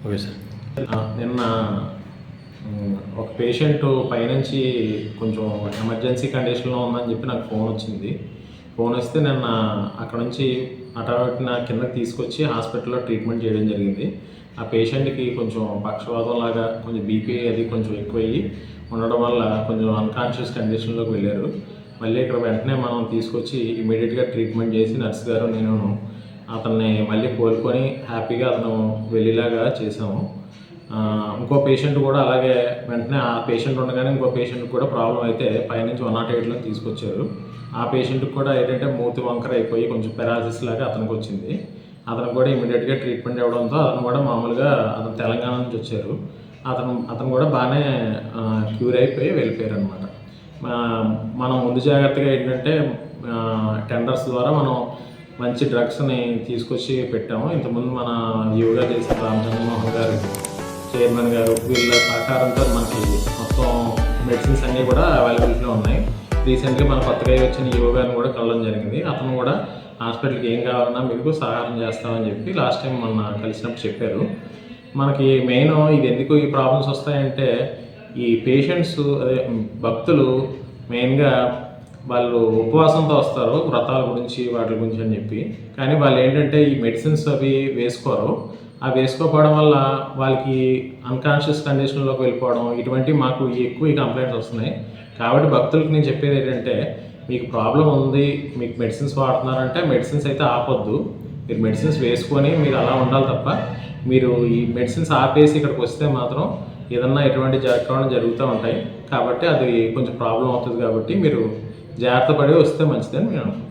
Okay sir. నిన్న ఒక patient పైనుంచి కొంచెం ఎమర్జెన్సీ కండిషన్లో ఉందని చెప్పి నాకు ఫోన్ వచ్చింది. ఫోన్ వస్తే నిన్న అక్కడ నుంచి అటవటిన కిందకి తీసుకొచ్చి హాస్పిటల్లో ట్రీట్మెంట్ చేయడం జరిగింది. ఆ పేషెంట్కి కొంచెం పక్షవాతం లాగా కొంచెం బీపీ అది కొంచెం ఎక్కువయ్యి ఉండడం వల్ల కొంచెం అన్కాన్షియస్ కండిషన్లోకి వెళ్ళారు. మళ్ళీ ఇక్కడ వెంటనే మనం తీసుకొచ్చి ఇమీడియట్గా ట్రీట్మెంట్ చేసి నర్స్ గారు నేను అతన్ని మళ్ళీ కోలుకొని హ్యాపీగా అతను వెళ్ళేలాగా చేసాము ఇంకో పేషెంట్ కూడా అలాగే వెంటనే ఆ పేషెంట్ ఉండగానే ఇంకో పేషెంట్ కూడా ప్రాబ్లం అయితే పైనుంచి వన్ నాట్ ఎయిట్లో తీసుకొచ్చారు. ఆ పేషెంట్కి కూడా ఏంటంటే మూతి వంకర అయిపోయి కొంచెం పెరాలసిస్ లాగా అతనికి వచ్చింది. అతను కూడా ఇమీడియట్గా ట్రీట్మెంట్ ఇవ్వడంతో అతను కూడా మామూలుగా అతను తెలంగాణ నుంచి వచ్చారు. అతను అతను కూడా బాగానే క్యూర్ అయిపోయి వెళ్ళిపోయారు అనమాట మనం ముందు జాగ్రత్తగా ఏంటంటే టెండర్స్ ద్వారా మనం మంచి డ్రగ్స్ని తీసుకొచ్చి పెట్టాము. ఇంతకుముందు మన యోగా చేసిన రామచంద్రమోహన్ గారు చైర్మన్ గారు వీళ్ళ సహకారంతో మనకి మొత్తం మెడిసిన్స్ అన్నీ కూడా అవైలబిలిటీలో ఉన్నాయి. రీసెంట్గా మన కొత్తగా వచ్చిన యోగాని కూడా కలవడం జరిగింది. అతను కూడా హాస్పిటల్కి ఏం కావాలన్నా మీకు సహాయం చేస్తామని చెప్పి లాస్ట్ టైం మొన్న కలిసినప్పుడు చెప్పారు. మనకి మెయిన్ ఇది ఎందుకు ఈ ప్రాబ్లమ్స్ వస్తాయంటే ఈ పేషెంట్స్ అదే భక్తులు మెయిన్గా వాళ్ళు ఉపవాసంతో వస్తారు వ్రతాల గురించి వాటి గురించి అని చెప్పి. కానీ వాళ్ళు ఏంటంటే ఈ మెడిసిన్స్ అవి వేసుకోరు. అవి వేసుకోకపోవడం వల్ల వాళ్ళకి అన్కాన్షియస్ కండిషన్లోకి వెళ్ళిపోవడం ఇటువంటి మాకు ఎక్కువ ఈ కంప్లైంట్స్ వస్తున్నాయి. కాబట్టి భక్తులకు నేను చెప్పేది ఏంటంటే మీకు ప్రాబ్లం ఉంది మీకు మెడిసిన్స్ వాడుతున్నారంటే మెడిసిన్స్ అయితే ఆపొద్దు. మీరు మెడిసిన్స్ వేసుకొని మీరు అలా ఉండాలి తప్ప మీరు ఈ మెడిసిన్స్ ఆపేసి ఇక్కడికి వస్తే మాత్రం ఏదన్నా ఎటువంటి జరగడం జరుగుతూ ఉంటాయి. కాబట్టి అది కొంచెం ప్రాబ్లం అవుతుంది కాబట్టి మీరు జాగ్రత్త పడి వస్తే మంచిదని నేను అనుకుంటున్నాను